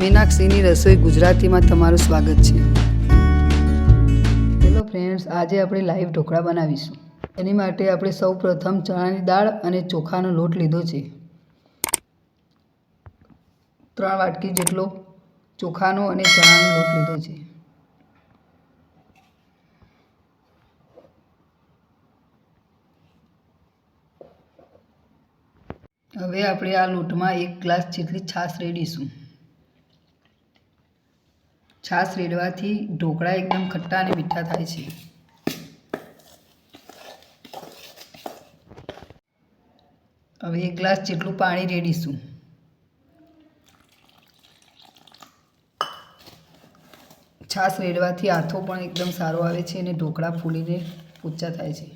મીનાક્ષીની રસોઈ ગુજરાતીમાં તમારું સ્વાગત છે. હેલો ફ્રેન્ડ્સ, આજે આપણે લાઈવ ઢોકળા બનાવીશું. એની માટે આપણે સૌ પ્રથમ ચણાની દાળ અને ચોખાનો લોટ લીધો છે. ત્રણ વાટકી જેટલો ચોખાનો અને ચણાનો લોટ લીધો છે. હવે આપણે આ લોટમાં એક ગ્લાસ જેટલી છાશ રેડીશું. છાશ રેડવાથી ઢોકળા એકદમ ખટ્ટા અને મીઠા થાય છે. હવે એક ગ્લાસ જેટલું પાણી રેડીશું. છાશ રેડવાથી આથો પણ એકદમ સારો આવે છે અને ઢોકળા ફૂલીને ઊંચા થાય છે.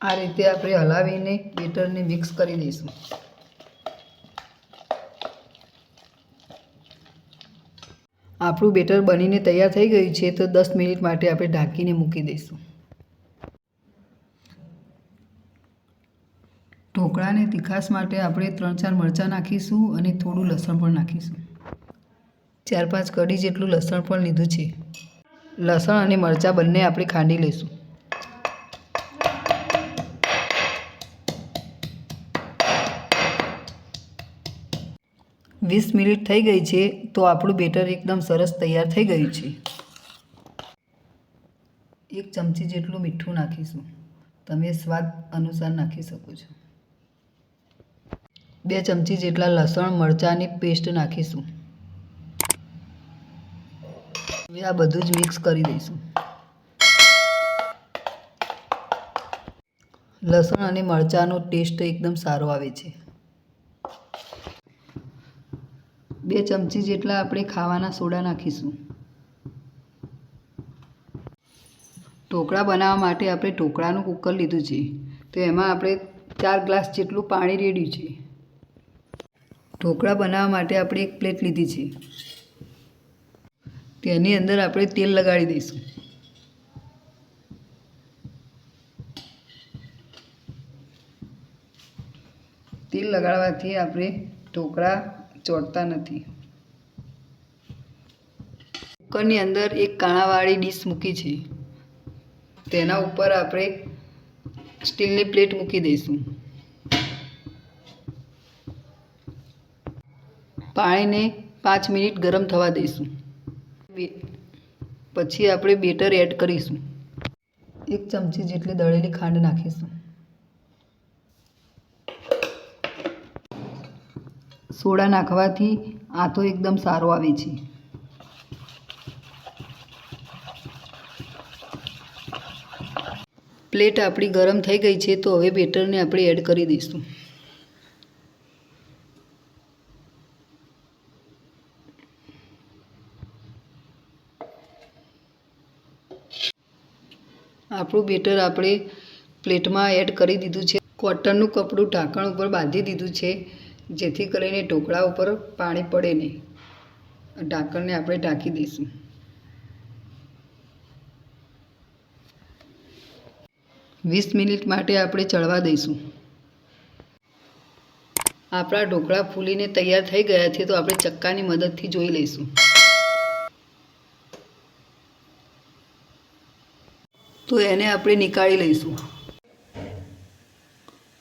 આ રીતે આપણે હલાવીને બેટરને મિક્સ કરી દઈશું. આપણું બેટર બનીને તૈયાર થઈ ગયું છે તો દસ મિનિટ માટે આપણે ઢાંકીને મૂકી દઈશું. ઢોકળાને તીખાસ માટે આપણે ત્રણ ચાર મરચાં નાખીશું અને થોડું લસણ પણ નાખીશું. ચાર પાંચ કડી જેટલું લસણ પણ લીધું છે. લસણ અને મરચાં બંને આપણે ખાંડી લઈશું. વીસ મિનિટ થઈ ગઈ છે, તો આપણું બેટર એકદમ સરસ તૈયાર થઈ ગયું છે. એક ચમચી જેટલું મીઠું નાખીશું. તમે સ્વાદ અનુસાર નાખી શકો છો. બે ચમચી જેટલા લસણ મરચાંની પેસ્ટ નાખીશું. હવે આ બધું જ મિક્સ કરી દઈશું. લસણ અને મરચાંનો ટેસ્ટ એકદમ સારો આવે છે. બે ચમચી જેટલા આપણે ખાવાના સોડા નાખીશું. ઢોકળા બનાવવા માટે આપણે ઢોકળાનું કુકર લીધું છે. તો એમાં આપણે ચાર ગ્લાસ જેટલું પાણી રેડ્યું છે. ઢોકળા બનાવવા માટે આપણે એક પ્લેટ લીધી છે. તેની અંદર આપણે તેલ લગાડી દઈશું. તેલ લગાડવાથી આપણે ઢોકળા ચોટતા નથી. કુકરની અંદર એક કાણાવાળી ડીશ મૂકી છે. તેના ઉપર આપણે સ્ટીલની પ્લેટ મૂકી દઈશું. પાણીને પાંચ મિનિટ ગરમ થવા દઈશું. પછી આપણે બેટર એડ કરીશું. એક ચમચી જેટલી દળેલી ખાંડ નાખીશું. સોડા નાખવાથી આથો એકદમ સારો આવે છે. પ્લેટ આપણી ગરમ થઈ ગઈ છે તો હવે બેટરને આપણે એડ કરી દઈશું. આપણું બેટર આપણે પ્લેટમાં એડ કરી દીધું છે. કોટનનું કપડું ઢાંકણ ઉપર બાંધી દીધું છે. જેથી કરીને ઢોકળા ઉપર પાણી પડે નહીં. ઢાંકણને આપણે ઢાંકી દઈશું. વીસ મિનિટ માટે આપણે ચડવા દઈશું. આપણા ઢોકળા ફૂલીને તૈયાર થઈ ગયા છે તો આપણે ચક્કાની મદદથી જોઈ લઈશું. તો એને આપણે નીકાળી લઈશું.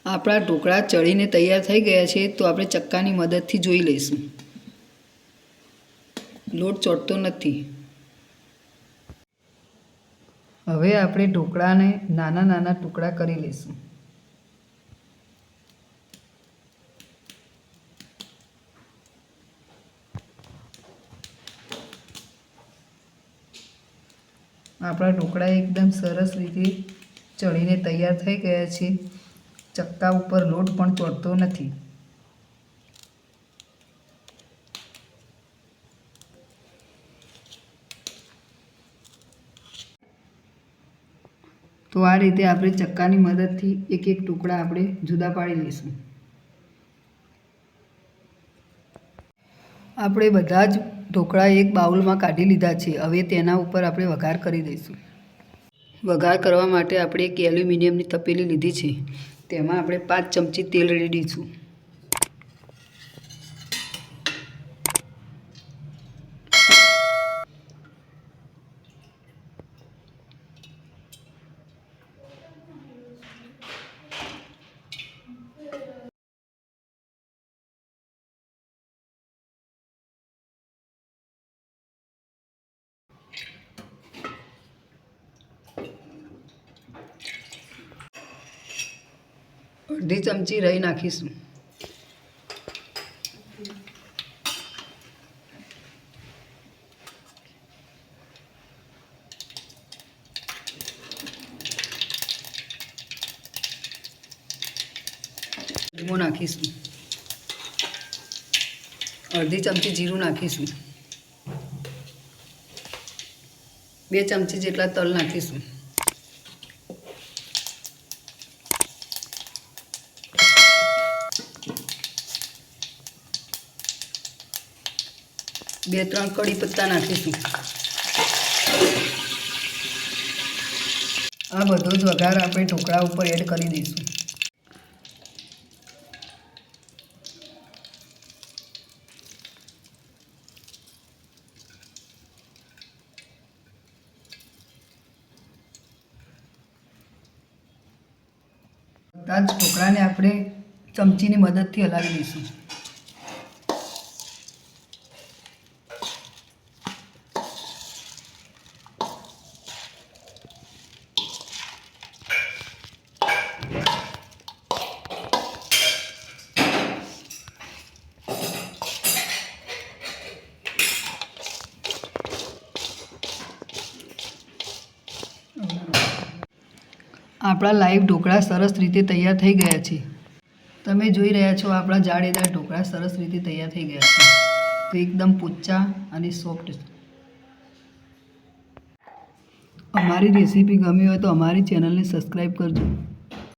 આપણા ઢોકળા ચડીને તૈયાર થઈ ગયા છે, તો આપણે ચક્કાની મદદથી જોઈ લઈશું. લોટ ચોટતો નથી. હવે આપણે ઢોકળાને નાના નાના ટુકડા કરી લઈશું. આપણા ઢોકળા એકદમ સરસ રીતે ચડીને તૈયાર થઈ ગયા છે. ચક્કા ઉપર લોટ પણ ચોટતો નથી. તો આ રીતે આપણે ચક્કાની મદદથી એક એક ટુકડા આપણે જુદા પાડી લઈશું. આપણે બધા જ ઢોકળા એક બાઉલમાં કાઢી લીધા છે. હવે તેના ઉપર આપણે વઘાર કરી દઈશું. વઘાર કરવા માટે આપણે એક એલ્યુમિનિયમની તપેલી લીધી છે. તેમાં આપણે પાંચ ચમચી તેલ રેડીશું અડધી ચમચી રહી નાખીશું. અજમો નાખીશું. અડધી ચમચી જીરું નાખીશું. બે ચમચી જેટલા તલ નાખીશું. બે, ત્રણ કડી પત્તા નાખીશું. આ બધો જ વઘાર આપણે ઢોકળા ઉપર એડ કરી દઈશું. બધા જ ઢોકળાને આપણે ચમચીની મદદથી હલાવી દઈશું. આપણા લાઈવ ઢોકળા સરસ રીતે તૈયાર થઈ ગયા છે. તમે જોઈ રહ્યા છો આપણા જાળીદાર ઢોકળા સરસ રીતે તૈયાર થઈ ગયા છે. તો એકદમ પોચા અને સોફ્ટ અમારી રેસીપી ગમી હોય તો અમારી ચેનલને સબસ્ક્રાઈબ કરજો.